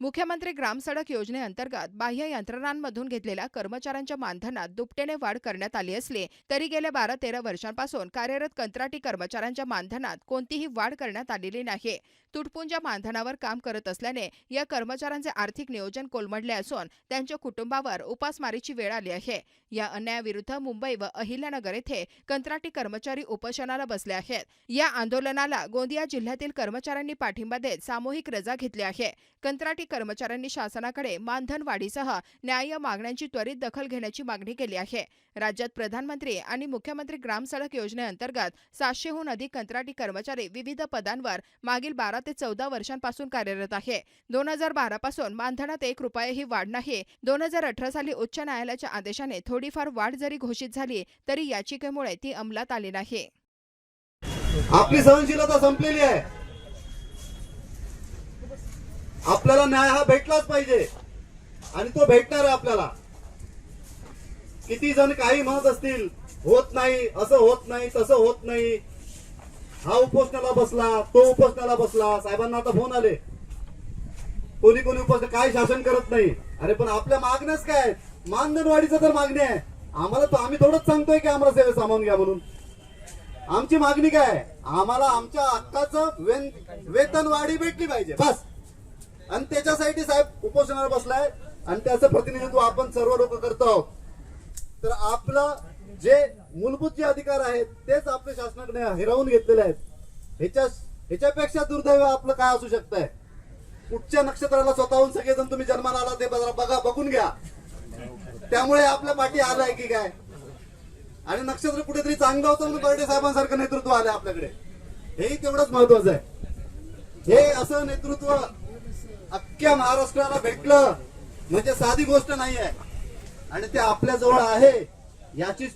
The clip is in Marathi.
मुख्यमंत्री ग्रामसडक योजनेअंतर्गत बाह्य यंत्रणांमधून घेतलेल्या कर्मचाऱ्यांच्या मानधनात दुपटेने वाढ करण्यात आली असली तरी गेल्या बारा तेरा वर्षांपासून कार्यरत कंत्राटी कर्मचाऱ्यांच्या मानधनात कोणतीही वाढ करण्यात आलेली नाही. तुटपुंज्या मानधनावर काम करत असल्याने या कर्मचाऱ्यांचे आर्थिक नियोजन कोलमडले असून त्यांच्या कुटुंबावर उपासमारीची वेळ आली आहे. या अन्यायाविरुद्ध मुंबई व अहिल्यानगर येथे कंत्राटी कर्मचारी उपोषणाला बसले आहेत. या आंदोलनाला गोंदिया जिल्ह्यातील कर्मचाऱ्यांनी पाठिंबा देत सामूहिक रजा घेतली आहे. कंत्राटी कर्मचाऱ्यांनी शासनाकडे मानधन वाढीसह न्याय्य मागण्यांची त्वरित दखल घेण्याची मागणी केली आहे. राज्यात प्रधानमंत्री आणि मुख्यमंत्री ग्राम सडक योजनेअंतर्गत सातशेहून अधिक कंत्राटी कर्मचारी विविध पदांवर मागील बारा ते चौदा वर्षांपासून कार्यरत आहे. दोन हजार बारा पासून मानधनात एक रुपयाही वाढ नाही. दोन हजार अठरा साली उच्च न्यायालयाच्या आदेशाने थोडीफार वाढ जरी घोषित झाली तरी याचिकेमुळे ती अंमलात आली नाही. आपली सहनशीलता संपलेली आहे. आपल्याला न्याय हा भेटलाच पाहिजे. आणि तो भेटणार आहे आपल्याला. किती जण काही म्हणत असतील होत नाही असं होत नाही तसं होत नाही. हा उपोषणाला बसला तो उपोषणाला बसला. साहेबांना आता फोन आले. कोणी कोणी उपोषण काय शासन करत नाही? अरे पण आपल्या मागण्याच काय? मानधनवाढीचं तर मागणी आहे. आम्हाला तर आम्ही थोडंच सांगतोय की आम्हाला सेवे सामावून घ्या म्हणून. आमची मागणी काय? आम्हाला आमच्या हक्काचं वेतनवाढी भेटली पाहिजे. बस. आणि त्याच्यासाठी साहेब उपोषणाला बसलाय. आणि त्याचं प्रतिनिधित्व आपण सर्व लोक करतो आहोत. तर आपलं जे मूलभूत जे अधिकार आहेत तेच आपल्या शासनाकडे हिरावून घेतलेले आहेत. ह्याच्या ह्याच्यापेक्षा दुर्दैव आपलं काय असू शकतंय? कुठच्या नक्षत्राला स्वतःहून सगळेजण तुम्ही जन्माला आला ते बघा बघा बघून घ्या. त्यामुळे आपल्या पाठी आलाय की काय? आणि नक्षत्र कुठेतरी चांगलं होतं म्हणून बर्डे साहेबांसारखं नेतृत्व आलं आपल्याकडे. हेही तेवढंच महत्वाचं आहे. हे असं नेतृत्व अख्ख्या महाराष्ट्राला भेटलं. म्हणजे साधी गोष्ट नाही आहे आणि ते आपल्या जवळ आहे याची